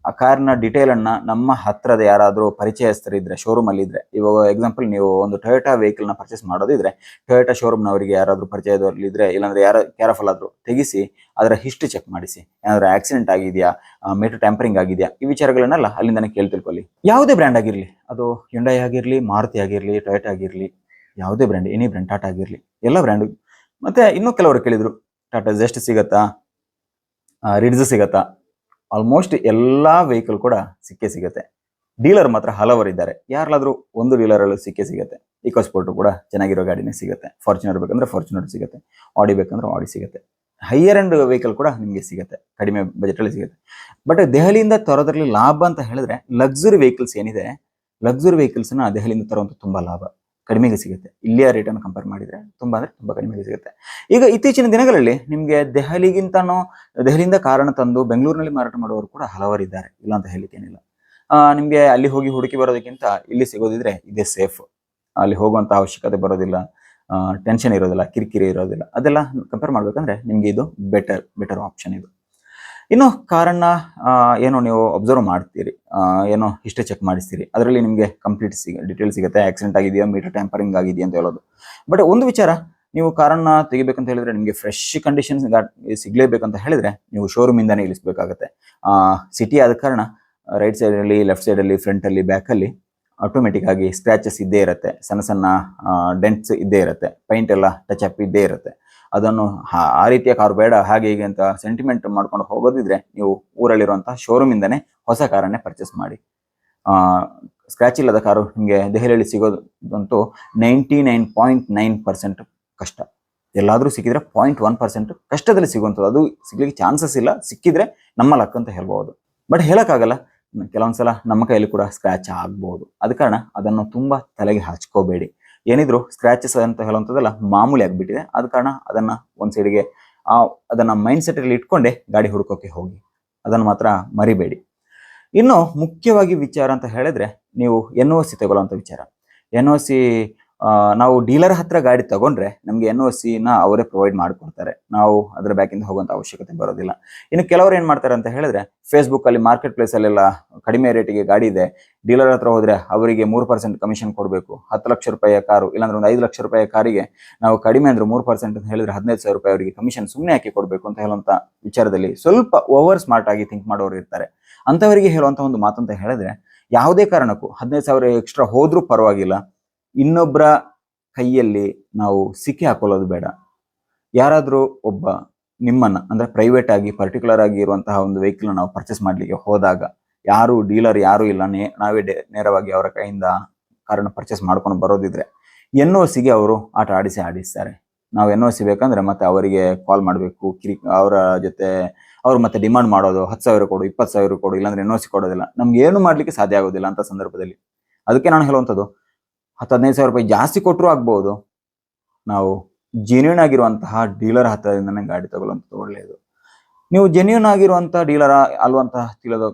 ಆ ಕಾರ್ನ ಡಿಟೇಲ್ ಅನ್ನ ನಮ್ಮ ಹತ್ರದ ಯಾರಾದರೂ ಪರಿಚಯಸ್ಥರಿದ್ರೆ ಶೋರೂಮ್ ಅಲ್ಲಿ ಇದ್ರೆ, ಇವಾಗ ಎಕ್ಸಾಂಪಲ್ ನೀವು ಒಂದು ಟೊಯೋಟಾ ವೆಹಿಕಲ್ನ ಪರ್ಚೇಸ್ ಮಾಡೋದಿದ್ರೆ ಟೊಯೋಟಾ ಶೋರೂಮ್ ನವರಿಗೆ ಯಾರಾದ್ರೂ ಪರಿಚಯದಲ್ಲಿದ್ರೆ ಇಲ್ಲಾಂದ್ರೆ ಯಾರ ಕೇರ್ಫುಲ್ ಆದ್ರೂ ತೆಗಿಸಿ, ಅದರ ಹಿಸ್ಟ್ರಿ ಚೆಕ್ ಮಾಡಿಸಿ. ಏನಾದ್ರೂ ಆಕ್ಸಿಡೆಂಟ್ ಆಗಿದೆಯಾ ಮೀಟರ್ ಟ್ಯಾಂಪರಿಂಗ್ ಆಗಿದೆಯಾ, ಈ ವಿಚಾರಗಳನ್ನೆಲ್ಲ ಅಲ್ಲಿಂದನೇ ಕೇಳಿ ತಿಳ್ಕೊಳ್ಳಿ. ಯಾವುದೇ ಬ್ರ್ಯಾಂಡ್ ಆಗಿರಲಿ, ಅದು hyundai ಆಗಿರಲಿ ಮಾರುತಿ ಆಗಿರಲಿ ಟೊಯೋಟಾ ಆಗಿರಲಿ, ಯಾವುದೇ ಬ್ರ್ಯಾಂಡ್ ಎನಿ ಬ್ರ್ಯಾಂಡ್ ಟಾಟಾ ಆಗಿರಲಿ, ಎಲ್ಲ ಬ್ರ್ಯಾಂಡ್ ಮತ್ತೆ ಇನ್ನೂ ಕೆಲವರು ಕೇಳಿದ್ರು ಟಾಟಾ ಜಸ್ಟ್ ಸಿಗತ್ತಾ ರಿಡ್ಸ್ ಸಿಗತ್ತಾ ಆಲ್ಮೋಸ್ಟ್ ಎಲ್ಲ ವೆಹಿಕಲ್ ಕೂಡ ಸಿಕ್ಕೇ ಸಿಗುತ್ತೆ. ಡೀಲರ್ ಮಾತ್ರ ಹಲವರಿದ್ದಾರೆ ಯಾರಾದ್ರೂ ಒಂದು ಡೀಲರ್ ಅಲ್ಲೂ ಸಿಕ್ಕೇ ಸಿಗುತ್ತೆ. ಇಕೋಸ್ಪೋರ್ಟ್ ಕೂಡ ಚೆನ್ನಾಗಿರೋ ಗಾಡಿನೇ ಸಿಗುತ್ತೆ. ಫಾರ್ಚುನರ್ ಬೇಕಂದ್ರೆ ಫಾರ್ಚುನರ್ ಸಿಗುತ್ತೆ. ಆಡಿ ಬೇಕಂದ್ರೆ ಆಡಿ ಸಿಗುತ್ತೆ. ಹೈಯರ್ ಅಂಡ್ ವೆಹಿಕಲ್ ಕೂಡ ನಿಮಗೆ ಸಿಗುತ್ತೆ. ಕಡಿಮೆ ಬಜೆಟ್ ಅಲ್ಲಿ ಸಿಗುತ್ತೆ. ಬಟ್ ದೆಹಲಿಯಿಂದ ತರೋದ್ರಲ್ಲಿ ಲಾಭ ಅಂತ ಹೇಳಿದ್ರೆ ಲಕ್ಸುರಿ ವೆಹಿಕಲ್ಸ್ ಏನಿದೆ ಲಕ್ಸುರಿ ವೆಹಿಕಲ್ಸ್ನ ದೆಹಲಿಯಿಂದ ತರುವಂತ ತುಂಬಾ ಲಾಭ. ಕಡಿಮೆಗೆ ಸಿಗುತ್ತೆ. ಇಲ್ಲಿಯ ರೇಟ್ ಅನ್ನು ಕಂಪೇರ್ ಮಾಡಿದ್ರೆ ತುಂಬಾ ಅಂದ್ರೆ ತುಂಬಾ ಕಡಿಮೆಗೆ ಸಿಗುತ್ತೆ. ಈಗ ಇತ್ತೀಚಿನ ದಿನಗಳಲ್ಲಿ ನಿಮಗೆ ದೆಹಲಿಗಿಂತನೂ, ದೆಹಲಿಯಿಂದ ಕಾರಣ ತಂದು ಬೆಂಗಳೂರಿನಲ್ಲಿ ಮಾರಾಟ ಮಾಡುವವರು ಕೂಡ ಹಲವರಿದ್ದಾರೆ ಇಲ್ಲ ಅಂತ ಹೇಳಿಕೇನಿಲ್ಲ ನಿಮಗೆ ಅಲ್ಲಿ ಹೋಗಿ ಹುಡುಕಿ ಬರೋದಕ್ಕಿಂತ ಇಲ್ಲಿ ಸಿಗೋದಿದ್ರೆ ಇದೇ ಸೇಫ್ ಅಲ್ಲಿ ಹೋಗುವಂತ ಅವಶ್ಯಕತೆ ಬರೋದಿಲ್ಲ. ಟೆನ್ಷನ್ ಇರೋದಿಲ್ಲ, ಕಿರಿಕಿರಿ ಇರೋದಿಲ್ಲ. ಅದೆಲ್ಲ ಕಂಪೇರ್ ಮಾಡ್ಬೇಕಂದ್ರೆ ನಿಮಗೆ ಇದು ಬೆಟರ್ ಬೆಟರ್ ಆಪ್ಷನ್ ಇದು. ಇನ್ನು ಕಾರಣ ಏನು ನೀವು ಅಬ್ಸರ್ವ್ ಮಾಡ್ತೀರಿ? ಏನೋ ಇಷ್ಟೇ ಚೆಕ್ ಮಾಡಿಸ್ತೀರಿ. ಅದರಲ್ಲಿ ನಿಮಗೆ ಕಂಪ್ಲೀಟ್ ಸಿಗ ಡೀಟೇಲ್ ಸಿಗುತ್ತೆ. ಆಕ್ಸಿಡೆಂಟ್ ಆಗಿದೆಯಾ? ಮೀಟರ್ ಟ್ಯಾಂಪರಿಂಗ್ ಆಗಿದೆಯಾ ಅಂತ ಹೇಳೋದು. ಬಟ್ ಒಂದು ವಿಚಾರ, ನೀವು ಕಾರನ್ನ ತೆಗಿಬೇಕಂತ ಹೇಳಿದ್ರೆ ನಿಮಗೆ ಫ್ರೆಶ್ ಕಂಡೀಷನ್ಸ್ ಸಿಗಲೇಬೇಕಂತ ಹೇಳಿದ್ರೆ ನೀವು ಶೋರೂಮ್ ಇಂದಾನೆ ಇಳಿಸ್ಬೇಕಾಗತ್ತೆ. ಸಿಟಿ ಆದ ಕಾರಣ ರೈಟ್ ಸೈಡ್ ಅಲ್ಲಿ ಲೆಫ್ಟ್ ಸೈಡ್ ಅಲ್ಲಿ ಫ್ರಂಟ್ ಅಲ್ಲಿ ಬ್ಯಾಕ್ ಅಲ್ಲಿ ಆಟೋಮೆಟಿಕ್ ಆಗಿ ಸ್ಕ್ರಾಚಸ್ ಇದ್ದೇ ಇರುತ್ತೆ. ಸಣ್ಣ ಸಣ್ಣ ಡೆಂಟ್ಸ್ ಇದ್ದೇ ಇರುತ್ತೆ. ಪೈಂಟ್ ಎಲ್ಲ ಟಚ್ ಅಪ್ ಇದ್ದೇ ಇರುತ್ತೆ. ಅದನ್ನು ಆ ರೀತಿಯ ಕಾರು ಬೇಡ, ಹಾಗೆ ಹೀಗೆ ಅಂತ ಸೆಂಟಿಮೆಂಟ್ ಮಾಡ್ಕೊಂಡು ಹೋಗೋದಿದ್ರೆ ನೀವು ಊರಲ್ಲಿರುವಂತಹ ಶೋರೂಮ್ ಇಂದನೇ ಹೊಸ ಕಾರನ್ನೇ ಪರ್ಚೇಸ್ ಮಾಡಿ. ಸ್ಕ್ರಾಚ್ ಇಲ್ಲದ ಕಾರು ನಿಮಗೆ ದೆಹಲಿಯಲ್ಲಿ ಸಿಗೋದಂತೂ ninety nine point nine percent ಕಷ್ಟ. ಎಲ್ಲಾದ್ರೂ ಸಿಕ್ಕಿದ್ರೆ ಪಾಯಿಂಟ್ ಒನ್ ಪರ್ಸೆಂಟ್ ಕಷ್ಟದಲ್ಲಿ ಸಿಗುವಂಥದ್ದು. ಅದು ಸಿಗ್ಲಿಕ್ಕೆ ಚಾನ್ಸಸ್ ಇಲ್ಲ. ಸಿಕ್ಕಿದ್ರೆ ನಮ್ಮ ಲಕ್ ಅಂತ ಹೇಳ್ಬೋದು. ಬಟ್ ಹೇಳಕ್ಕಾಗಲ್ಲ. ಕೆಲವೊಂದ್ಸಲ ನಮ್ಮ ಕೈಯಲ್ಲಿ ಕೂಡ ಸ್ಕ್ರಾಚ್ ಆಗ್ಬೋದು. ಅದ ಕಾರಣ ಅದನ್ನು ತುಂಬಾ ತಲೆಗೆ ಹಚ್ಕೋಬೇಡಿ. ಏನಿದ್ರು ಸ್ಕ್ರಾಚಸ್ ಅಂತ ಹೇಳುವಂಥದ್ದೆಲ್ಲ ಮಾಮೂಲಿ ಆಗಿಬಿಟ್ಟಿದೆ. ಆದ ಕಾರಣ ಅದನ್ನು ಒಂದು ಸೈಡಿಗೆ ಆ ಅದನ್ನು ಮೈಂಡ್ ಸೆಟ್ಟಲ್ಲಿ ಇಟ್ಕೊಂಡೆ ಗಾಡಿ ಹುಡುಕೋಕ್ಕೆ ಹೋಗಿ. ಅದನ್ನು ಮಾತ್ರ ಮರಿಬೇಡಿ. ಇನ್ನು ಮುಖ್ಯವಾಗಿ ವಿಚಾರ ಅಂತ ಹೇಳಿದ್ರೆ ನೀವು ಎನ್ ಒ ಸಿ ತಗೊಳ್ಳುವಂಥ ವಿಚಾರ. ಎನ್ ಒ ಸಿ ನಾವು ಡೀಲರ್ ಹತ್ರ ಗಾಡಿ ತಗೊಂಡ್ರೆ ನಮಗೆ ಎನ್ ಒ ಸಿನ ಅವರೇ ಪ್ರೊವೈಡ್ ಮಾಡಿಕೊಡ್ತಾರೆ. ನಾವು ಅದರ ಬ್ಯಾಕಿಂದ ಹೋಗುವಂಥ ಅವಶ್ಯಕತೆ ಬರೋದಿಲ್ಲ. ಇನ್ನು ಕೆಲವರು ಏನು ಮಾಡ್ತಾರೆ ಅಂತ ಹೇಳಿದ್ರೆ ಫೇಸ್ಬುಕ್ ಅಲ್ಲಿ ಮಾರ್ಕೆಟ್ ಪ್ಲೇಸ್ ಅಲ್ಲೆಲ್ಲ ಕಡಿಮೆ ರೇಟಿಗೆ ಗಾಡಿ ಇದೆ, ಡೀಲರ್ ಹತ್ರ ಹೋದ್ರೆ ಅವರಿಗೆ ಮೂರು ಪರ್ಸೆಂಟ್ ಕಮಿಷನ್ ಕೊಡಬೇಕು. ಹತ್ತು ಲಕ್ಷ ರೂಪಾಯಿಯ ಕಾರು, ಇಲ್ಲಾಂದ್ರೆ ಒಂದು ಐದು ಲಕ್ಷ ರೂಪಾಯಿಯ ಕಾರಿಗೆ ನಾವು ಕಡಿಮೆ ಅಂದ್ರೆ ಮೂರು ಪರ್ಸೆಂಟ್ ಅಂತ ಹೇಳಿದ್ರೆ ಹದಿನೈದು ಸಾವಿರ ರೂಪಾಯಿ ಅವರಿಗೆ ಕಮಿಷನ್ ಸುಮ್ಮನೆ ಹಾಕಿ ಕೊಡಬೇಕು ಅಂತ ಹೇಳುವಂತ ವಿಚಾರದಲ್ಲಿ ಸ್ವಲ್ಪ ಓವರ್ ಸ್ಮಾರ್ಟ್ ಆಗಿ ಥಿಂಕ್ ಮಾಡೋರು ಇರ್ತಾರೆ. ಅಂತವರಿಗೆ ಹೇಳುವಂತ ಒಂದು ಅಂತ ಹೇಳಿದ್ರೆ, ಯಾವುದೇ ಕಾರಣಕ್ಕೂ ಹದಿನೈದು ಸಾವಿರ ಎಕ್ಸ್ಟ್ರಾ ಹೋದ್ರೂ ಪರವಾಗಿಲ್ಲ. ಇನ್ನೊಬ್ಬರ ಕೈಯಲ್ಲಿ ನಾವು ಸಿಕ್ಕಿ ಹಾಕೊಳ್ಳೋದು ಬೇಡ. ಯಾರಾದರೂ ಒಬ್ಬ ನಿಮ್ಮನ್ನ, ಅಂದ್ರೆ ಪ್ರೈವೇಟ್ ಆಗಿ ಪರ್ಟಿಕ್ಯುಲರ್ ಆಗಿ ಇರುವಂತಹ ಒಂದು ವೆಹಿಕಲ್ ನಾವು ಪರ್ಚೇಸ್ ಮಾಡ್ಲಿಕ್ಕೆ ಹೋದಾಗ, ಯಾರು ಡೀಲರ್ ಯಾರು ಇಲ್ಲ ನಾವೇ ನೇರವಾಗಿ ಅವರ ಕೈಯಿಂದ ಕಾರನ್ನು ಪರ್ಚೇಸ್ ಮಾಡ್ಕೊಂಡು ಬರೋದಿದ್ರೆ, ಎನ್ ಒ ಸಿಗೆ ಅವರು ಆಟ ಆಡಿಸಿ ಆಡಿಸ್ತಾರೆ. ನಾವು ಎನ್ ಒ ಸಿ ಬೇಕಂದ್ರೆ ಮತ್ತೆ ಅವರಿಗೆ ಕಾಲ್ ಮಾಡಬೇಕು, ಕಿರಿ, ಅವರ ಜೊತೆ ಅವ್ರು ಮತ್ತೆ ಡಿಮಾಂಡ್ ಮಾಡೋದು, ಹತ್ತು ಸಾವಿರ ಕೊಡು, ಇಪ್ಪತ್ತು ಸಾವಿರ ಕೊಡು, ಇಲ್ಲಾಂದ್ರೆ ಎನ್ ಒ ಸಿ ಕೊಡೋದಿಲ್ಲ. ನಮ್ಗೆ ಏನು ಮಾಡ್ಲಿಕ್ಕೆ ಸಾಧ್ಯ ಆಗೋದಿಲ್ಲ ಅಂತ ಸಂದರ್ಭದಲ್ಲಿ. ಅದಕ್ಕೆ ನಾನು ಹೇಳುವಂಥದ್ದು ಹತ್ತು ಹದಿನೈದು ಸಾವಿರ ರೂಪಾಯಿ ಜಾಸ್ತಿ ಕೊಟ್ಟರು ಆಗ್ಬೋದು. ನಾವು ಜೆನ್ಯೂನ್ ಆಗಿರುವಂತಹ ಡೀಲರ್ ಹತ್ತಿರದಿಂದನೇ ಗಾಡಿ ತಗೊಳ್ಳುವಂಥದ್ದು ಒಳ್ಳೆಯದು. ನೀವು ಜೆನ್ಯೂನ್ ಆಗಿರುವಂಥ ಡೀಲರ್ ಅಲ್ವಂತ ತಿಳಿದು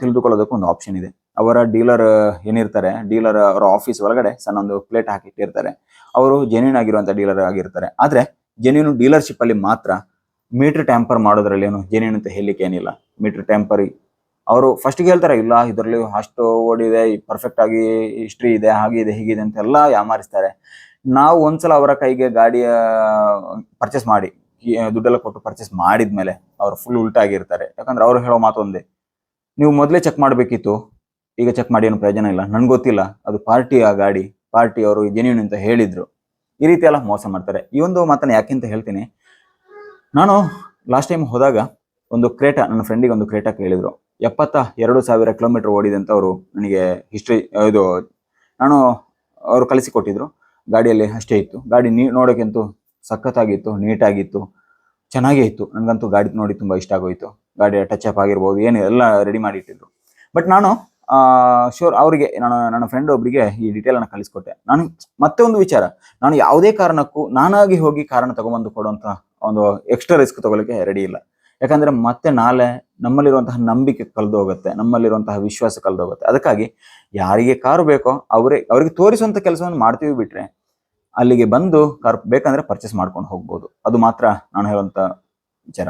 ತಿಳಿದುಕೊಳ್ಳೋದಕ್ಕೆ ಒಂದು ಆಪ್ಷನ್ ಇದೆ. ಅವರ ಡೀಲರ್ ಏನಿರ್ತಾರೆ ಡೀಲರ್ ಅವರ ಆಫೀಸ್ ಒಳಗಡೆ ಸಣ್ಣ ಒಂದು ಪ್ಲೇಟ್ ಹಾಕಿಟ್ಟಿರ್ತಾರೆ ಅವರು ಜೆನ್ಯೂನ್ ಆಗಿರುವಂಥ ಡೀಲರ್ ಆಗಿರ್ತಾರೆ. ಆದರೆ ಜೆನ್ಯೂನ್ ಡೀಲರ್ಶಿಪ್ಪಲ್ಲಿ ಮಾತ್ರ ಮೀಟರ್ ಟ್ಯಾಂಪರ್ ಮಾಡೋದ್ರಲ್ಲಿ ಏನು ಜೆನ್ಯೂನ್ ಅಂತ ಹೇಳಲಿಕ್ಕೆ ಏನಿಲ್ಲ. ಮೀಟರ್ ಟ್ಯಾಂಪರ್ ಅವರು ಫಸ್ಟ್ಗೆ ಹೇಳ್ತಾರೆ, ಇಲ್ಲ, ಇದರಲ್ಲಿ ಅಷ್ಟು ಓಡಿದೆ ಪರ್ಫೆಕ್ಟ್ ಆಗಿ ಹಿಸ್ಟ್ರಿ ಇದೆ, ಹಾಗಿದೆ, ಹೀಗಿದೆ ಅಂತೆಲ್ಲ ಯಾಮಾರಿಸ್ತಾರೆ. ನಾವು ಒಂದ್ಸಲ ಅವರ ಕೈಗೆ ಗಾಡಿಯ ಪರ್ಚೇಸ್ ಮಾಡಿ ದುಡ್ಡೆಲ್ಲ ಕೊಟ್ಟು ಪರ್ಚೇಸ್ ಮಾಡಿದ್ಮೇಲೆ ಅವ್ರು ಫುಲ್ ಉಲ್ಟಾಗಿರ್ತಾರೆ. ಯಾಕಂದ್ರೆ ಅವ್ರು ಹೇಳೋ ಮಾತು ಒಂದೇ, ನೀವು ಮೊದಲೇ ಚೆಕ್ ಮಾಡಬೇಕಿತ್ತು, ಈಗ ಚೆಕ್ ಮಾಡಿ ಏನು ಪ್ರಯೋಜನ ಇಲ್ಲ. ನನ್ಗೆ ಗೊತ್ತಿಲ್ಲ, ಅದು ಪಾರ್ಟಿ ಆ ಗಾಡಿ ಪಾರ್ಟಿ ಅವರು ಜೆನ್ಯೂನ್ ಅಂತ ಹೇಳಿದ್ರು. ಈ ರೀತಿ ಎಲ್ಲ ಮೋಸ ಮಾಡ್ತಾರೆ. ಈ ಒಂದು ಮಾತನ್ನ ಯಾಕೆಂತ ಹೇಳ್ತೀನಿ. ನಾನು ಲಾಸ್ಟ್ ಟೈಮ್ ಹೋದಾಗ ಒಂದು ಕ್ರೇಟ, ನನ್ನ ಫ್ರೆಂಡಿಗೆ ಒಂದು ಕ್ರೇಟ ಕೇಳಿದ್ರು. ಎಪ್ಪತ್ತ ಎರಡು ಸಾವಿರ ಕಿಲೋಮೀಟರ್ ಓಡಿದೆ ಅಂತ ಅವರು ನನಗೆ ಹಿಸ್ಟ್ರಿ ಇದು, ನಾನು ಅವರು ಕಲಿಸಿಕೊಟ್ಟಿದ್ರು ಗಾಡಿಯಲ್ಲಿ ಅಷ್ಟೇ ಇತ್ತು. ಗಾಡಿ ನೀ, ನೋಡೋಕ್ಕಂತೂ ಸಖತ್ತಾಗಿತ್ತು, ನೀಟಾಗಿತ್ತು, ಚೆನ್ನಾಗೇ ಇತ್ತು. ನನಗಂತೂ ಗಾಡಿ ನೋಡಿ ತುಂಬ ಇಷ್ಟ ಆಗೋಯ್ತು. ಗಾಡಿ ಟಚ್ ಅಪ್ ಆಗಿರ್ಬೋದು, ಏನು ಎಲ್ಲ ರೆಡಿ ಮಾಡಿ ಇಟ್ಟಿದ್ರು ಬಟ್ ನಾನು ಶೋರ್ ಅವರಿಗೆ, ನಾನು, ನನ್ನ ಫ್ರೆಂಡ್ ಒಬ್ಬರಿಗೆ ಈ ಡೀಟೇಲನ್ನು ಕಲಿಸ್ಕೊಟ್ಟೆ ನಾನು ಮತ್ತೆ ಒಂದು ವಿಚಾರ, ನಾನು ಯಾವುದೇ ಕಾರಣಕ್ಕೂ ನಾನಾಗಿ ಹೋಗಿ ಕಾರಣ ತಗೊಂಬಂದು ಕೊಡುವಂಥ ಒಂದು ಎಕ್ಸ್ಟ್ರಾ ರಿಸ್ಕ್ ತೊಗೊಳಕ್ಕೆ ರೆಡಿ ಇಲ್ಲ. ಯಾಕಂದರೆ ಮತ್ತೆ ನಾಳೆ ನಮ್ಮಲ್ಲಿರುವಂತಹ ನಂಬಿಕೆ ಕಳೆದು ಹೋಗುತ್ತೆ ನಮ್ಮಲ್ಲಿರುವಂತಹ ವಿಶ್ವಾಸ ಕಳೆದು ಹೋಗುತ್ತೆ ಅದಕ್ಕಾಗಿ ಯಾರಿಗೆ ಕಾರು ಬೇಕೋ ಅವರೇ, ಅವರಿಗೆ ತೋರಿಸುವಂಥ ಕೆಲಸವನ್ನು ಮಾಡ್ತೀವಿ ಬಿಟ್ರೆ ಅಲ್ಲಿಗೆ ಬಂದು ಕಾರ್ ಬೇಕಂದ್ರೆ ಪರ್ಚೇಸ್ ಮಾಡ್ಕೊಂಡು ಹೋಗ್ಬೋದು. ಅದು ಮಾತ್ರ ನಾನು ಹೇಳುವಂತ ವಿಚಾರ.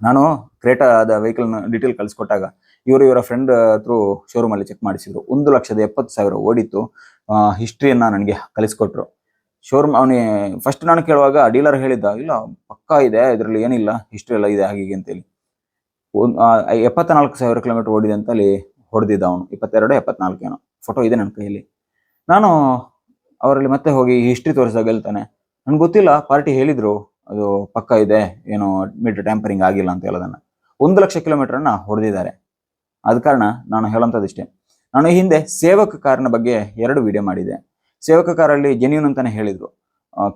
ನಾನು ಕ್ರೇಟಾದ ವೆಹಿಕಲ್ನ ಡೀಟೇಲ್ ಕಳಿಸ್ಕೊಟ್ಟಾಗ ಇವರು ಇವರ ಫ್ರೆಂಡ್ ಥ್ರೂ ಶೋರೂಮ್ ಅಲ್ಲಿ ಚೆಕ್ ಮಾಡಿಸಿದ್ರು. ಒಂದು ಲಕ್ಷದ ಎಪ್ಪತ್ತು ಸಾವಿರ ಓಡಿತ್ತು. ಹಿಸ್ಟ್ರಿಯನ್ನು ನನಗೆ ಕಲಿಸ್ಕೊಟ್ರು. ಶೋರೂಮ್ ಅವನಿಗೆ ಫಸ್ಟ್ ನಾನು ಕೇಳುವಾಗ ಡೀಲರ್ ಹೇಳಿದ್ದ, ಇಲ್ಲ, ಪಕ್ಕಾ ಇದೆ, ಇದರಲ್ಲಿ ಏನಿಲ್ಲ ಹಿಸ್ಟ್ರಿ ಎಲ್ಲ ಇದೆ, ಹಾಗೆ ಅಂತ ಅಂತೇಳಿ. ಒಂದ್- ಆ, ಎಪ್ಪತ್ತ ನಾಲ್ಕು ಸಾವಿರ ಕಿಲೋಮೀಟರ್ ಓಡಿದೆ ಅಂತ ಅಲ್ಲಿ ಹೊಡೆದಿದ್ದ ಅವನು. ಇಪ್ಪತ್ತೆರಡು ಎಪ್ಪತ್ನಾಲ್ಕು ಏನೋ. ಫೋಟೋ ಇದೆ ನನ್ನ ಕೈಯಲ್ಲಿ. ನಾನು ಅವರಲ್ಲಿ ಮತ್ತೆ ಹೋಗಿ ಹಿಸ್ಟ್ರಿ ತೋರಿಸಿದಾಗ ಹೇಳ್ತಾನೆ ನನ್ಗೆ ಗೊತ್ತಿಲ್ಲ ಪಾರ್ಟಿ ಹೇಳಿದ್ರು ಅದು ಪಕ್ಕ ಇದೆ ಏನೋ ಮೀಟರ್ ಟ್ಯಾಂಪರಿಂಗ್ ಆಗಿಲ್ಲ ಅಂತ ಹೇಳೋದನ್ನ. ಒಂದು ಲಕ್ಷ ಕಿಲೋಮೀಟರ್ನ ಹೊಡೆದಿದ್ದಾರೆ. ಆದ ಕಾರಣ ನಾನು ಹೇಳೋಂಥದ್ದಿಷ್ಟೇ ನಾನು ಈ ಹಿಂದೆ ಸೇವಕ ಕಾರಿನ ಬಗ್ಗೆ ಎರಡು ವಿಡಿಯೋ ಮಾಡಿದೆ. ಸೇವಕ ಕಾರಲ್ಲಿ ಜೆನ್ಯೂನ್ ಅಂತಾನೆ ಹೇಳಿದ್ರು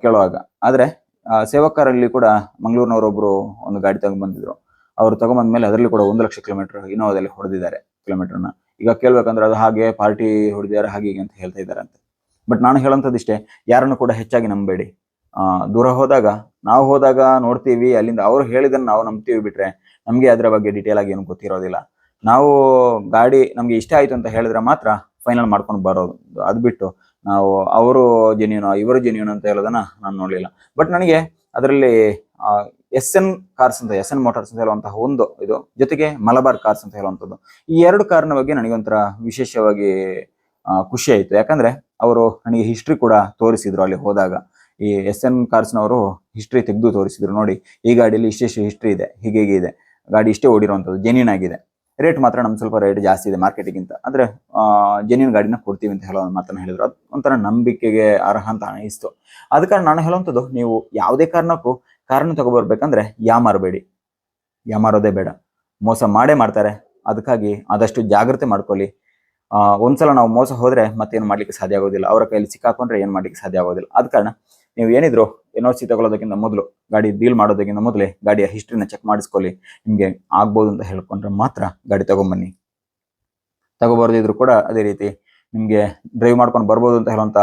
ಕೇಳುವಾಗ. ಆದರೆ ಸೇವಕ ಕಾರಲ್ಲಿ ಕೂಡ ಮಂಗಳೂರಿನವರೊಬ್ಬರು ಒಂದು ಗಾಡಿ ತಗೊಂಡು ಬಂದಿದ್ರು. ಅವರು ತಗೊಂಬಂದ್ಮೇಲೆ ಅದರಲ್ಲಿ ಕೂಡ ಒಂದು ಲಕ್ಷ ಕಿಲೋಮೀಟರ್ ಇನೋವಾದಲ್ಲಿ ಹೊಡೆದಿದ್ದಾರೆ ಕಿಲೋಮೀಟರ್ನ ಈಗ ಕೇಳ್ಬೇಕಂದ್ರೆ ಅದು ಹಾಗೆ ಪಾರ್ಟಿ ಹೊಡೆದಿದ್ದಾರೆ, ಹಾಗೆ ಹೀಗೆ ಅಂತ ಹೇಳ್ತಾ ಇದ್ದಾರೆ ಅಂತ ಬಟ್ ನಾನು ಹೇಳೋಂಥದ್ದಿಷ್ಟೇ, ಯಾರನ್ನು ಕೂಡ ಹೆಚ್ಚಾಗಿ ನಂಬೇಡಿ. ದೂರ ಹೋದಾಗ, ನಾವು ಹೋದಾಗ ನೋಡ್ತೀವಿ, ಅಲ್ಲಿಂದ ಅವರು ಹೇಳಿದನ್ನು ನಾವು ನಂಬ್ತೀವಿ ಬಿಟ್ರೆ ನಮಗೆ ಅದರ ಬಗ್ಗೆ ಡೀಟೇಲ್ ಆಗಿ ಏನು ಗೊತ್ತಿರೋದಿಲ್ಲ. ನಾವು ಗಾಡಿ ನಮಗೆ ಇಷ್ಟ ಆಯ್ತು ಅಂತ ಹೇಳಿದ್ರೆ ಮಾತ್ರ ಫೈನಲ್ ಮಾಡ್ಕೊಂಡು ಬರೋದು. ಅದು ಬಿಟ್ಟು ನಾವು ಅವರು ಜೆನ್ಯೂನು ಇವರು ಜೆನ್ಯೂನ್ ಅಂತ ಹೇಳೋದನ್ನ ನಾನು ನೋಡಲಿಲ್ಲ. ಬಟ್ ನನಗೆ ಅದರಲ್ಲಿ ಎಸ್ ಎನ್ ಕಾರ್ಸ್ ಅಂತ ಎಸ್ ಎನ್ ಮೋಟಾರ್ಸ್ ಅಂತ ಹೇಳುವಂತಹ ಒಂದು ಇದು, ಜೊತೆಗೆ ಮಲಬಾರ್ ಕಾರ್ಸ್ ಅಂತ ಹೇಳುವಂಥದ್ದು. ಈ ಎರಡು ಕಾರ್ನ ಬಗ್ಗೆ ನನಗೆ ಒಂಥರ ವಿಶೇಷವಾಗಿ ಖುಷಿ ಆಯಿತು. ಯಾಕಂದ್ರೆ ಅವರು ನನಗೆ ಹಿಸ್ಟ್ರಿ ಕೂಡ ತೋರಿಸಿದ್ರು ಅಲ್ಲಿ ಹೋದಾಗ. ಈ ಎಸ್ ಎನ್ ಕಾರ್ಸ್ನವರು ಹಿಸ್ಟ್ರಿ ತೆಗೆದು ತೋರಿಸಿದ್ರು. ನೋಡಿ, ಈ ಗಾಡಿಯಲ್ಲಿ ಇಷ್ಟೆಷ್ಟು ಹಿಸ್ಟ್ರಿ ಇದೆ, ಹೀಗೆ ಹೀಗೆ ಇದೆ. ಗಾಡಿ ಇಷ್ಟೇ ಓಡಿರುವಂಥದ್ದು ಜೆನ್ಯೂನ್ ಆಗಿದೆ. ರೇಟ್ ಮಾತ್ರ ನಮ್ಗೆ ಸ್ವಲ್ಪ ರೇಟ್ ಜಾಸ್ತಿ ಇದೆ ಮಾರ್ಕೆಟಿಗಿಂತ. ಅಂದ್ರೆ ಜೆನ್ಯೂನ್ ಗಾಡಿನ ಕೊಡ್ತೀವಿ ಅಂತ ಹೇಳೋ ಮಾತನ್ನ ಹೇಳಿದ್ರು. ಅದು ಒಂಥರ ನಂಬಿಕೆಗೆ ಅರ್ಹ ಅಂತ ಅನಿಸ್ತು ಕಾರಣ ನಾನು ಹೇಳುವಂಥದ್ದು, ನೀವು ಯಾವುದೇ ಕಾರಣಕ್ಕೂ ಕಾರನ್ನು ತಗೊಬರ್ಬೇಕಂದ್ರೆ ಯಾಮಾರಬೇಡಿ ಯಾಮಾರೋದೇ ಬೇಡ. ಮೋಸ ಮಾಡೇ ಮಾಡ್ತಾರೆ. ಅದಕ್ಕಾಗಿ ಆದಷ್ಟು ಜಾಗ್ರತೆ ಮಾಡ್ಕೊಳ್ಳಿ. ಒಂದ್ಸಲ ನಾವು ಮೋಸ ಹೋದ್ರೆ ಮತ್ತೇನು ಮಾಡ್ಲಿಕ್ಕೆ ಸಾಧ್ಯ ಆಗೋದಿಲ್ಲ. ಅವರ ಕೈಯಲ್ಲಿ ಸಿಕ್ಕಾಕೊಂಡ್ರೆ ಏನು ಮಾಡ್ಲಿಕ್ಕೆ ಸಾಧ್ಯ ಆಗೋದಿಲ್ಲ. ಆದ ಕಾರಣ ನೀವು ಏನಿದ್ರು ಎನ್ ಸಿ ತಗೊಳ್ಳೋದಕ್ಕಿಂತ ಮೊದಲು ಗಾಡಿ ಡೀಲ್ ಮಾಡೋದಕ್ಕಿಂತ ಮೊದಲೇ ಗಾಡಿಯ ಹಿಸ್ಟ್ರಿನ ಚೆಕ್ ಮಾಡಿಸ್ಕೊಳ್ಳಿ. ನಿಮಗೆ ಆಗ್ಬೋದು ಅಂತ ಹೇಳ್ಕೊಂಡ್ರೆ ಮಾತ್ರ ಗಾಡಿ ತಗೊಂಬನ್ನಿ. ತಗೋಬಾರ್ದಿದ್ರು ಕೂಡ ಅದೇ ರೀತಿ ನಿಮಗೆ ಡ್ರೈವ್ ಮಾಡ್ಕೊಂಡು ಬರ್ಬೋದು ಅಂತ ಹೇಳುವಂತ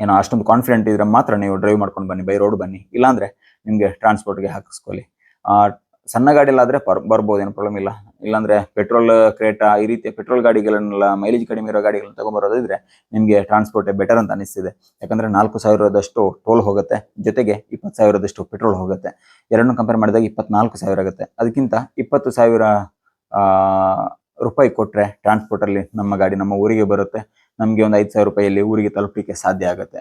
ಏನೋ ಅಷ್ಟೊಂದು ಕಾನ್ಫಿಡೆಂಟ್ ಇದ್ರೆ ಮಾತ್ರ ನೀವು ಡ್ರೈವ್ ಮಾಡ್ಕೊಂಡು ಬನ್ನಿ ಬೈ ರೋಡ್ ಬನ್ನಿ. ಇಲ್ಲಾಂದ್ರೆ ನಿಮಗೆ ಟ್ರಾನ್ಸ್ಪೋರ್ಟ್ಗೆ ಹಾಕಿಸ್ಕೊಳ್ಳಿ. ಸಣ್ಣ ಗಾಡಿಯಲ್ಲಾದ್ರೆ ಪರ್, ಬರ್ಬೋದು, ಏನು ಪ್ರಾಬ್ಲಮ್ ಇಲ್ಲ. ಇಲ್ಲಾಂದ್ರೆ ಪೆಟ್ರೋಲ್ ಕ್ರೇಟಾ ಈ ರೀತಿಯ ಪೆಟ್ರೋಲ್ ಗಾಡಿಗಳನ್ನೆಲ್ಲ ಮೈಲೇಜ್ ಕಡಿಮೆ ಇರೋ ಗಾಡಿಗಳನ್ನ ತಗೊಂಬರೋದಿದ್ರೆ ನಿಮಗೆ ಟ್ರಾನ್ಸ್ಪೋರ್ಟ್ ಬೆಟರ್ ಅಂತ ಅನಿಸ್ತಿದೆ ಯಾಕಂದ್ರೆ ನಾಲ್ಕು ಸಾವಿರದಷ್ಟು ಟೋಲ್ ಹೋಗುತ್ತೆ. ಜೊತೆಗೆ ಇಪ್ಪತ್ತು ಸಾವಿರದಷ್ಟು ಪೆಟ್ರೋಲ್ ಹೋಗುತ್ತೆ. ಎರಡನ್ನೂ ಕಂಪೇರ್ ಮಾಡಿದಾಗ ಇಪ್ಪತ್ನಾಲ್ಕು ಸಾವಿರ ಆಗುತ್ತೆ. ಅದಕ್ಕಿಂತ ಇಪ್ಪತ್ತು ಸಾವಿರ ರೂಪಾಯಿ ಕೊಟ್ಟರೆ ಟ್ರಾನ್ಸ್ಪೋರ್ಟಲ್ಲಿ ನಮ್ಮ ಗಾಡಿ ನಮ್ಮ ಊರಿಗೆ ಬರುತ್ತೆ. ನಮಗೆ ಒಂದು ಐದು ಸಾವಿರ ರೂಪಾಯಿಯಲ್ಲಿ ಊರಿಗೆ ತಲುಪಲಿಕ್ಕೆ ಸಾಧ್ಯ ಆಗುತ್ತೆ.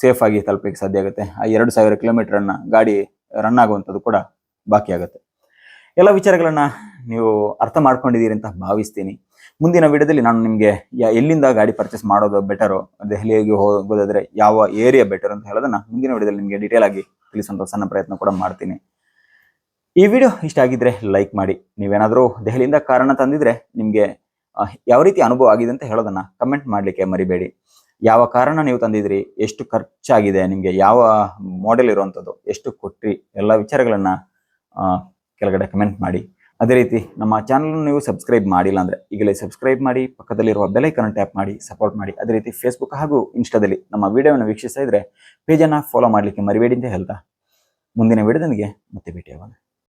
ಸೇಫ್ ಆಗಿ ತಲುಪಲಿಕ್ಕೆ ಸಾಧ್ಯ ಆಗುತ್ತೆ. ಆ ಎರಡು ಸಾವಿರ ಕಿಲೋಮೀಟ್ರನ್ನು ಗಾಡಿ ರನ್ ಆಗುವಂಥದ್ದು ಕೂಡ ಬಾಕಿ ಆಗುತ್ತೆ. ಎಲ್ಲ ವಿಚಾರಗಳನ್ನು ನೀವು ಅರ್ಥ ಮಾಡ್ಕೊಂಡಿದ್ದೀರಿ ಅಂತ ಭಾವಿಸ್ತೀನಿ. ಮುಂದಿನ ವಿಡಿಯೋದಲ್ಲಿ ನಾನು ನಿಮಗೆ ಎಲ್ಲಿಂದ ಗಾಡಿ ಪರ್ಚೇಸ್ ಮಾಡೋದು ಬೆಟರು ದೆಹಲಿಗೆ ಹೋಗೋದಾದರೆ ಯಾವ ಏರಿಯಾ ಬೆಟರ್ ಅಂತ ಹೇಳೋದನ್ನ ಮುಂದಿನ ವಿಡಿಯೋದಲ್ಲಿ ನಿಮಗೆ ಡೀಟೇಲ್ ಆಗಿ ತಿಳಿಸುವಂಥ ಸಣ್ಣ ಪ್ರಯತ್ನ ಕೂಡ ಮಾಡ್ತೀನಿ. ಈ ವಿಡಿಯೋ ಇಷ್ಟ ಆಗಿದ್ರೆ ಲೈಕ್ ಮಾಡಿ. ನೀವೇನಾದರೂ ದೆಹಲಿಯಿಂದ ಕಾರಣ ತಂದಿದ್ರೆ ನಿಮಗೆ ಯಾವ ರೀತಿ ಅನುಭವ ಆಗಿದೆ ಅಂತ ಹೇಳೋದನ್ನ ಕಮೆಂಟ್ ಮಾಡಲಿಕ್ಕೆ ಮರಿಬೇಡಿ. ಯಾವ ಕಾರಣ ನೀವು ತಂದಿದ್ರಿ? ಎಷ್ಟು ಖರ್ಚಾಗಿದೆ? ನಿಮಗೆ ಯಾವ ಮಾಡೆಲ್ ಇರುವಂಥದ್ದು ಎಷ್ಟು ಕೊಟ್ರಿ? ಎಲ್ಲ ವಿಚಾರಗಳನ್ನ ಕೆಳಗಡೆ ಕಮೆಂಟ್ ಮಾಡಿ. ಅದೇ ರೀತಿ ನಮ್ಮ ಚಾನಲ್ ನೀವು ಸಬ್ಸ್ಕ್ರೈಬ್ ಮಾಡಿಲ್ಲ ಅಂದ್ರೆ ಈಗಲೇ ಸಬ್ಸ್ಕ್ರೈಬ್ ಮಾಡಿ, ಪಕ್ಕದಲ್ಲಿರುವ ಬೆಲೈಕನ್ನು ಟ್ಯಾಪ್ ಮಾಡಿ ಸಪೋರ್ಟ್ ಮಾಡಿ. ಅದೇ ರೀತಿ ಫೇಸ್ಬುಕ್ ಹಾಗೂ ಇನ್ಸ್ಟಾದಲ್ಲಿ ನಮ್ಮ ವಿಡಿಯೋವನ್ನು ವೀಕ್ಷಿಸ್ತಾ ಇದ್ರೆ ಪೇಜನ್ನು ಫಾಲೋ ಮಾಡಲಿಕ್ಕೆ ಮರಿಬೇಡಿ ಅಂತ ಹೇಳ್ತಾ ಮುಂದಿನ ವಿಡಿಯೋದೊಂದಿಗೆ ಮತ್ತೆ ಭೇಟಿಯಾಗೋಣ.